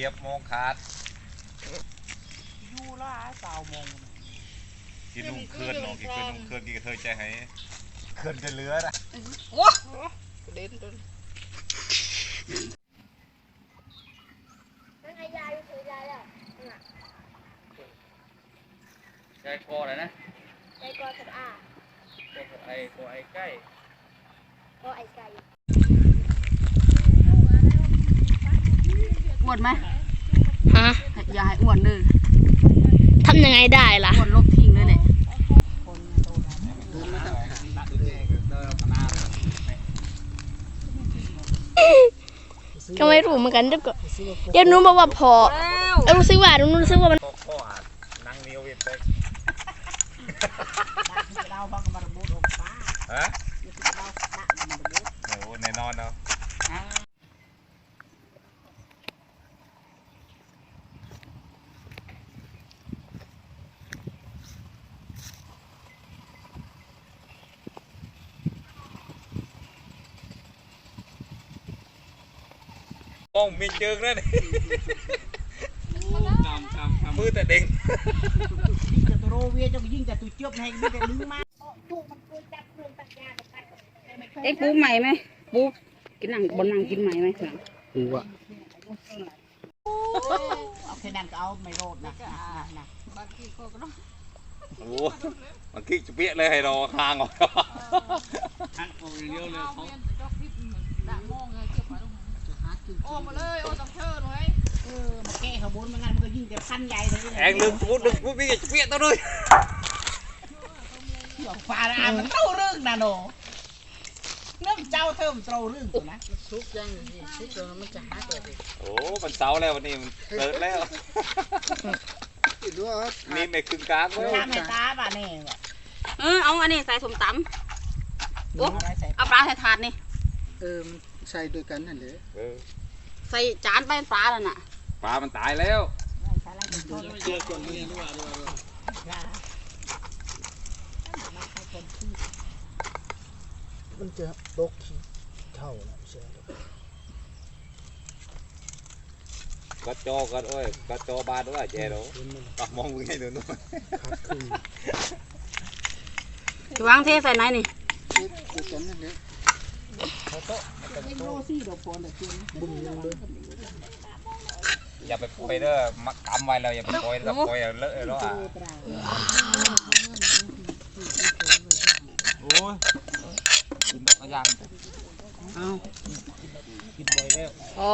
เหยียบโมงขาดอยู่ละสาวโมงกินนุ่งเคลื่อนเนาะกินเคลื่อนนุ่งเคลื่อนกินกระเทยใจให้เคลื่อนจะเหลือนะเด่นต้นนั่นไงยายถือยายแล้วใจคอเลยนะยายกอดกับอาตัวไอตัวไอใกล้ก็ไอ้ไก่ อ้วนไหมฮะอย่าให้อ้วนเลยทำยังไงได้ล่ะ อ้วนลบทิ้งเลยแหละก็ไม่รู้เหมือนกันเดี๋ยวก็เดี๋ยวหนู้บอกว่าพอเอ้ยรู้สึกว่าหนู้รู้สึกว่ามันก็ข้ออาดนั่งเหนียวเวียนไปเราบังกับระบุดอกฟ้าฮะเราดักมันระบุดโอ้โหแน่นอนเนาะ มองมีเจิงนั่นกำกำกำมือแต่เด้งยิงแต่ตัวโรเวียจะยิงแต่ตัวเจี๊ยบให้ไม่ได้ลืมมากเอ้ปูใหม่ไหมปูกินหนังบนหนังกินใหม่ไหมหลังเอาแค่นั้นก็เอาไม่โรดนะนะโอ้โหมันคิกจะเปี้ยเลยให้ราคางออกทักออกอย่างเดียวเลยเขา โอ้มาเลยโอ้ต้องเชิญไว้เออมาแก้ขบวนมันงั้นมันก็ยิงแต่พันใหญ่เลยแองลืมพูดลืมพูดพี่จะเปี้ยตัวด้วยฟ้าอะมันเต้าเรื่องนะโนเรื่องเจ้าเทิมเต้าเรื่องตัวนะโอ้มันเสาแล้ววันนี้มันเกิดแล้วนี่ไม่ครึ่งกลางเลยตาไม่ตาป่ะแน่ว่ะเออเอาอันนี้ใส่สมตำโอ้อะไรใส่เอาปลาใส่ถาดนี่เออ ใส่ด้วยกันนั่นแหละเออใส่จานไปปลาแล้วน่ะปลามันตายแล้วเจอคนนี้ด้วยด้วยด้วยมันจะตกขี้เท่านะใช่ไหมก็จอกันโอ้ยก็จอบานด้วยแย่เนาะเห็นมันปากมองมึงให้หนูหน่อยขาดครึ่งจะวางเทใส่ไหนนี่เฮ็ดด้วยกันนั่นแหละเป็นโรซี่ด อย่าไปปล่อยเด้อมักกำไว้เราอย่าไปปล่อยเราปล่อยเอาเลอะแล้วอะโอ้ยกินดอกยางเอากินบ่อยแล้วโอ้